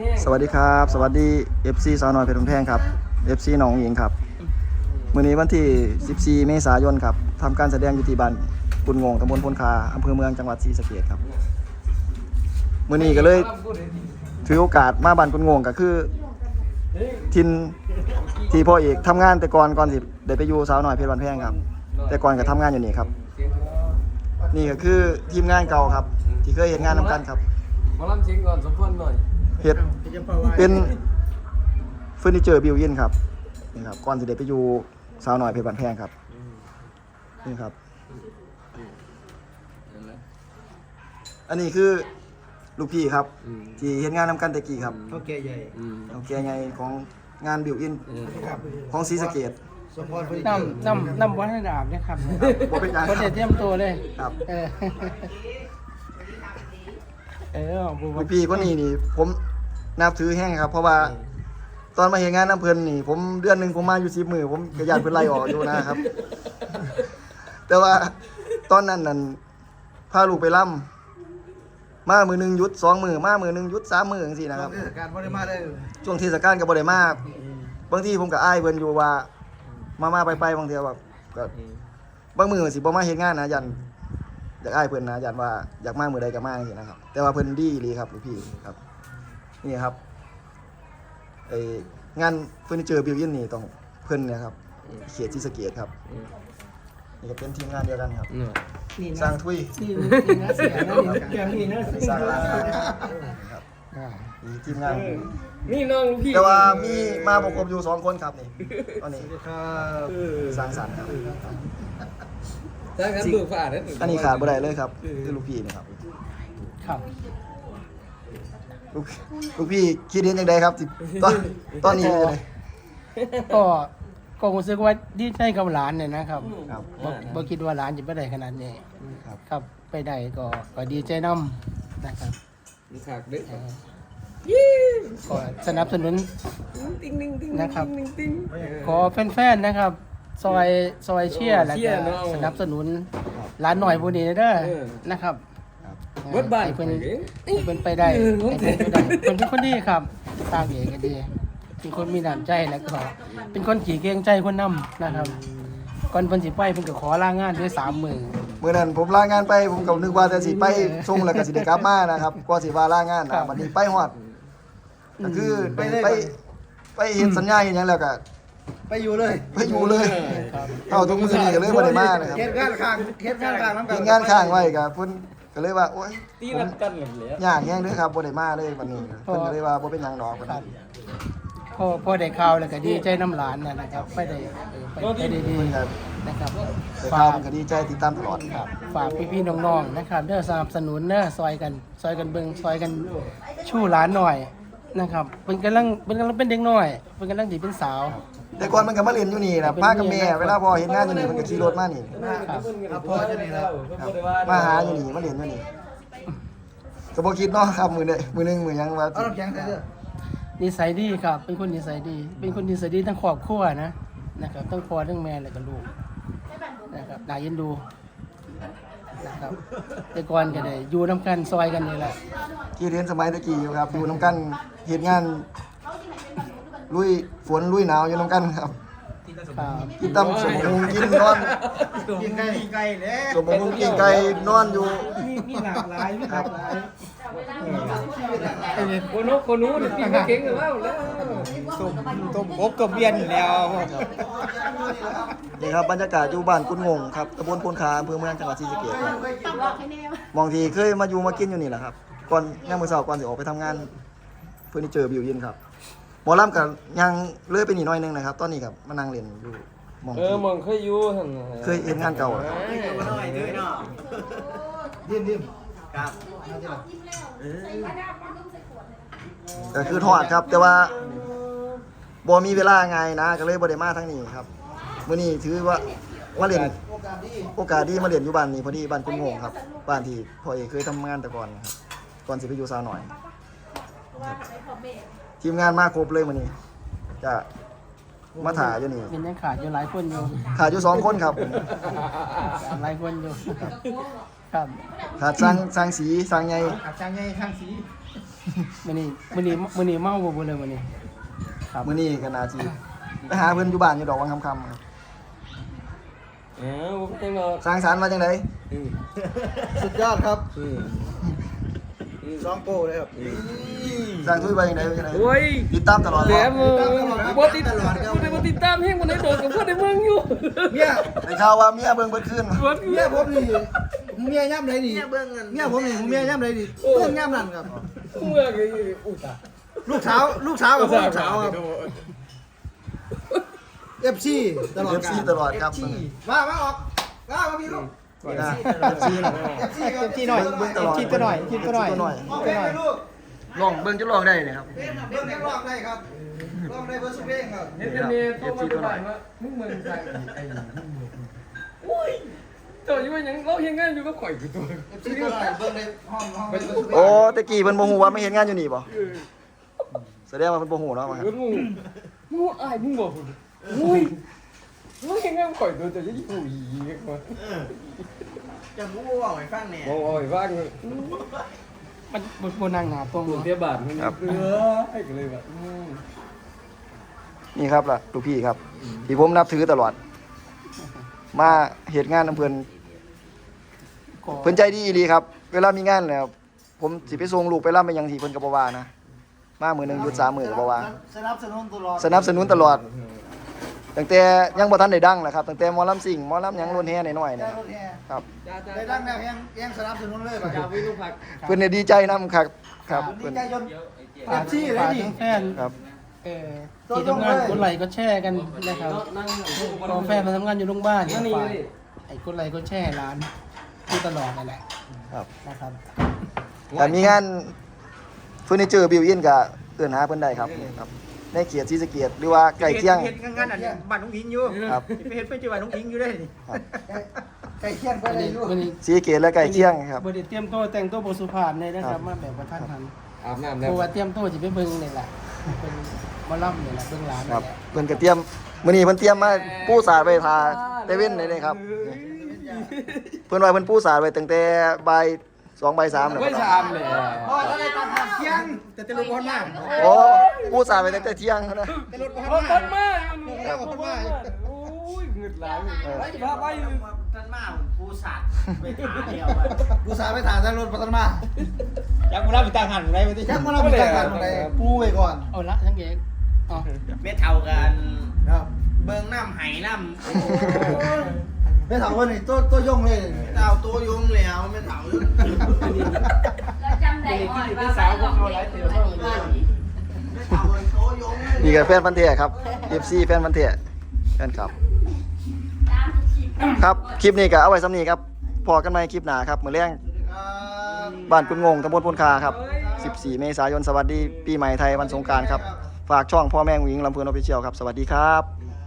แห้งสวัสดีครับ สวัสดี FC สาวน้อยเพชรบุญแพงครับ FC หนองหญิงครับมื้อนี้วันที่ 14 เมษายนครับทำการแสดงอยู่ที่บ้านปุนงงตำบลพลคาอำเภอเมืองจังหวัดศรีสะเกษครับมื้อนี้ก็เลยถือโอกาสมาบ้านปุนงงก็คือทินที่พ่อเอกทำงานแต่ก่อนก่อนสิได้ไปอยู่สาวน้อยเพชรบุญแพงครับ แต่ก่อนก็ทำงานอยู่นี่ครับ นี่ก็คือทีมงานเก่าครับ ที่เคยเห็นงานนํกันครับมาลำเสียงก่อนสมพรหน่อย เฮ็ดเป็นเฟอร์นิเจอร์บิวอินครับนี่ครับก่อนสิได้ไปอยู่สาวน้อยเพชรบันแพงครับนี่ครับ อันนี้คือลูกพี่ครับอืมที่เฮ็ดงานนำกันแต่กี้ครับเขาแก่ใหญ่อืมเอาแกไงของงานบิวอินเออครับของศรีสะเกษสมพรพอดีน้ำน้ำน้ำวัฒนดาบเนี่ยครับบ่เป็นหยังคนคเด็รับดเตรียมตัวเลยครับเออเออบุลูกพี่คนนี้นี่ผม นับถือแห้งครับ เพราะว่า ตอนมาเห็นงานน้ำเพลินนี่ ผมเดือนหนึ่งผมมาอยู่สิบมือผมกระยานเพิ่นไล่ออกอยู่นะครับ แต่ว่าตอนนั้นนั่นพาลูกไปล่ำมามือหนึ่งหยุดสองมือมามือหนึ่งหยุดสามมือจังซี่นะครับเทศกาลบริมาได้ช่วงเทศกาลก็บ่ได้มาบางทีผมก็อ้ายเพิ่นอยู่ว่า มามาไปไปบางเทีแบบก็บางมือสิบ่มาเฮ็ดงานนะยันอยากอ้ายเพิ่นนะยันว่าอยากมามื้อใดก็มาจังซี่นะครับ แต่ว่าเพิ่นดีอีหลีครับลูกพี่ครับ นี่ครับไองานเฟอร์นิเจอร์บิวอินนี่ต้องเพิ่นเนี่ยครับเขตศรีสะเกษครับอืมนี่ก็เป็นทีมงานเดียวกันครับเนี่ยนี่สร้านะงทุยนี่นี่นะเสียนะนี่แกมนี่นะสร้างร้านครับครับอ่านี่ทีมงานนี่น้องพี่แต่ว่ามีมาประกบอยู่สองคนครับนี่ตอนนี้ครับเออสร้างสรรค์ครับถ้างั้นดูฝาดนะอันนี้ขาดบ่ได้เลยครับคือลูกพี่นะครับครับ ลูกลูกพี่คิดเห็นยังไงครับที่ตอนตอนนี้เป็นยังไงก็ก็รู้สึกว่าดีใจกับหลานเนี่ยนะครับครับบ่บ่คิดว่าหลานจะไปได้ขนาดนี้ ครับครับไปได้ก็ก็ดีใจนํนะครับมีขากเด้อเออก็สนับสนุนติ้งติ้งติ้งนะครับติ้งติ้งขอแฟนๆนะครับ ซอยซอยเชียร์แล้วเชียก็ร์เนาะสนับสนุนร้านหน่อยผู้นี้เด้อเออนะครับ เบิดบ้านให้เพิ่นไปเด้อให้เพิ่นไปได้เออให้เพิ่นไปได้เพิ่นเป็นคนดีครับตามเอกก็ดี เป็นคนมีน้ำใจแล้วก็ เป็นคนขี่เกรงใจคนนํนะครับก่อนเพิ่นสิไปเพิ่นก็ขอลางานด้วยสามมือ เมื่อนั้นผมลางานไปผมก็นึกว่าจะสิไปส่งแล้วก็สิได้กลับมานะครับก็สิว่าลางานครันะบวันนี้ไปฮอดก็คือไปไปไปเห็นสัญญาเห็นหยังแล้วก็ไปอยู่เลยไปอยู่เลยครับเอาทุกมื้อนี้ก็เลยบ่ได้มานะครับเฮ็ดงานข้างเฮ็ดงานข้างน้ำกัเห็นงานข้างไว้ก็เพิ่น ก็เลยว่าโอ๊ยตีรับกันหมดเลยยากแฮงเด้อครับบ่ได้มาเลยวันนี้เพิ่นก็เลยว่าบ่เป็นหยังดอกวันครับนี้พอพอได้ข่าวแล้วก็ดีใจน้ำหลานนะนะครับไปได้เออไปไปได้ดีครับนะครับแต่ข่าวมันก็ดีใจติดตามตลอดครับ ฝากพี่ๆน้องๆนะครับเด้อสนับสนุนเด้อซอยกันซอยกันเบิ่งซอยกันชู้หลานหน่อยนะครับเป็นกำลังเป็นกำลังเป็นเด็กน้อยเป็นกำลังสิเป็นสาว แต่ก่อนมันก็มาเรียนอยู่นี่นะพากับแม่เวลาพ่อเห็นงานอยู่นี่มันก็ขี่รถมานี่ครับครับพ่อจะนี่แล้วครับมาหาอยู่นี่มาเรียนอยู่นี่ก็บ่คิดเนาะครับมือเด้มือหนึงมือหยังว่าเอาน้ำแข็งใส่เด้อนิสัยดีครับ เป็นคนนิสัยดี เป็นคนนิสัยดีทั้งครอบครัวนะนะครับทั้งพ่อทั้งแม่แล้วก็ลูกนะครับน่าเย็นดูนะครับแต่ก่อนก็ได้อยู่นํกันซอยกันนี่แหละ ที่เรียนสมัยตะกี้อยู่ครับอยู่นํกันเฮ็ดงาน ลุยฝนลุยหนาวอยู่นํกันครับครับกินตำสมมุงกินนอนกินไก่กินไก่แล้วสมมุงกินไก่นอนอยู่มีมีหลากหลายมีหลากหลายโคโนโคโนนี่พี่ก็เก่งแล้วแล้วต้มต้มกบกับเบียนแล้วนี่ครับบรรยากาศอยู่บ้านกุนงงครับตำบลพลคาอำเภอเมืองจังหวัดศรีสะเกษครับมองทีเคยมาอยู่มากินอยู่นี่แหละครับก่อนย่างมื้อเช้าก่อนสิออกไปทำงานเฟอร์นิเจอร์บิวยินครับ หมอลำกับยังเลื่อยไปนี่หน้อยหนึงนะครับ ตอนนี้ครับมานั่งเล่นอยู่มองเอที่อมองเคยอยู่หั่นน่ะเคยเห็นงานเก่าอะดิ้นดิ้นครับก็คือทอดครับ แต่ว่าบ่มีเวลาไงนะ ก็เลยบ่ได้มาทั้งนี้ครับมื้อนี้ถือว่ามาเล่นโอกาสดีมาเล่นอยู่บ้านนี้พอดีบ้านคุณโงงครับ บ้านที่พ่อเอกเคยทำงานแต่ก่อนครับก่อนสิไปอยู่ซาวหน่อยครับ ทีมงานมาครบเลยมื้อนี้จะมาถ่ายอยู่นี่เป็นยังขาดอยู่หลายคนอยู่ขาดอยู่สองคนครับหลายคนอยู่ครับขาดสร้างสร้างสีสร้างใหญ่อาจารย์ใหญ่ข้างสีมื้อนี้มื้อนี้มื้อนี้เมาบ่บ่เลยมื้อนี้ครับมื้อนี้ก็น่าสิไปหาเพิ่นอยู่บ้านอยู่ดอกวังคำคำครับเออผมเต็มเอาสร้างสรรค์มาจังไดอืมสุดยอดครับอืม สองโก้เลยครับสร้างทุยมาจังไดมาจังไดโอ้ยติดตามตลอดแหลบ่มมือบ่ติดตามบ่ติดตามเฮงบ่ได้โดนกับพวกในเมืองอยู่เมียได้ข่าวว่าเมียเบิ่งเบิดคืนบ่เมียผมนี่เมียย่ำไรนี่เมียเบิ้งเงินเมียผมนี่เมียย่ำไรนี่เบิ้งย่ำนั่นครับเมืองนี่อุตส่าห์ลูกสาวลูกสาวกับลูกสาวครับเอฟซีตลอดเอฟกาซีรตลอดครับมามาออกมามาพี่ลูก นี่นะเอฟซีเอฟซีเต็มที่หน่อยเบิ่งตลอดคิดตัวหน่อยคิดตัวหน่อยตัวหน่อยออกเพลงไปลูกลองเบิ่งจะลองได้เนี่ยครับเพลงเบิ้งแค่รอบได้ครับรอบได้เบอร์สุเพลงครับเฮ็ดเป็นเนี่ยโทรมาที่บ้านว่ามึงเมืองใส่ไอ้โอ้ยเจ้าอยู่ว่าหยังเราเฮ็ดงานอยู่ก็ข่อยอยู่ตัวเอฟซีตลอดเบิ้งในห้องห้องเบอร์สุเพลงโอ้ตะกี้เพิ่นบ่ฮู้ว่าไม่เห็นงานอยู่นี่บ่แสดงว่าเพิ่นบ่ฮู้เนาะว่าเออมึงมึงอายมึงบ่โอ้ย เราเฮ็ดงานข่อยตัวจะอยู่อีกว่าจะพูดว่าไอ้ฟังเนี่ยบ่โอ้ยว่างมันบ่บ่นั่งหน้าตรงหลวงเนาะเทียบาทมันเออให้กันเลยแบบนี่ครับล่ะลูกพี่ครับ ที่ผมนับถือตลอด มาเฮ็ดงานนํเพิ่นก็เพิ่นใจดีอีหลีครับ เวลามีงานแล้วผมสิไปส่งลูกไปรับไปหยังที่เพิ่นก็บ่ว่านะมามื้อหนึงหยุดสามมื้อก็บ่ว่าสนับสนุนตลอดสนับสนุนตลอด ตั้งแต่ยังบ่ทันได้ดังแหละครับตั้งแต่หมอลำซิ่งหมอลำหยังรุ่นแฮ่น้อยๆได้เนี่ยรถแห่ครับได้ดังแล้วยังยังสนับสนุนเลยป่ะจะวิลูกผักเพิ่นเนี่ยดีใจนํครับครับดีเพิ่น ใจจนฝากที่ฝากทั้งแฟนครับ เออที่ทำงานกดไลค์ก็แชร์กันนะครับนั่งพอแฟนมาทำงานอยู่โรงพยาบาลนั่นนี่ฝากเลยไอ้กดไลค์ก็แชร์ร้านที่ตลอดนั่นแหละครับ นะครับ แต่มีงานเฟอร์นิเจอร์บิวอินก็เอิ้นหาเพิ่นได้ครับนี่ครับ ในเกียรติศรีสะเกียรติหรือว่าใกล้เคียง เห็นงานอันนี้บ้านน้องอิงอยู่ครับ ไปเห็นไปเจอบ้านน้องอิงอยู่ได้นี่ครับไก่เคียนไปวันเลยนี้ลูกวันนี้ศรีสะเกียรติและใกล้เคียงครับบไดเตรียมตัวแต่งตัวบสุภาพเลยนะคครัรับบมาแบบว่าท่านทันอาบน้ำเพแล้วราะว่าเตรียมตัวจะไปเบิ่งนี่แหละเป็นหมาล่ำนี่แหละเบิ่งร้านคนี่รับแหละ เพิ่นก็เตรียมมื้อนี้เพิ่นเตรียมมาปูสาดไว้ทาเตเว่นเลยนี่ครับ เพิ่นว่าเพิ่นปูสาดไว้ตั้งแต่บ่าย 2บ่าย3แล้วไม่ชามเลยพ่อจะได้ตังค์เคียงแต่จะรถบอลมากโอ้ปูสาดไว้ตั้งแต่เที่ยงนะจะรถบอลรถมากต้นมาอยู่ต้นมาโอ้ยเงืดหลายไปพาไปท่านมากูสัตว์ไปทานเดียวกูสัตว์ไปทานท่านรถบอลมายังมารับไปตังหันไรไปที่ยังมารับไปตังหันไรปูไปก่อนเอาละทั้งเอกอ๋อไม่เท่ากันครับเบิ่งน้ำไหน้ ไม่ถามว่านี่ตัวตัวยงเลยำเท่าตัวยุงแล้วไม่เท่ายุงเราจำได้อ่อนว่าไปลองเพลงอันนี้ว่าไม่เท่ากันตัวยุงนี่ก็แฟนพันธุ์แท้ครับ FC แฟนพันธุ์แท้แฟนครับ ตามทุกคลิปครับ คลิปนี้ก็เอาไว้ซ้ำนี้ครับ พอกันใหม่คลิปหน้าครับ มื้อแรงบ้านกุนงงตำบลพลคาครับ 14 เมษายน สวัสดี ปีใหม่ไทยวันสงกรารครับ ฝากช่องพ่อแม่งหญิงลำเพลินออฟฟิเชียลครับ สวัสดีครับ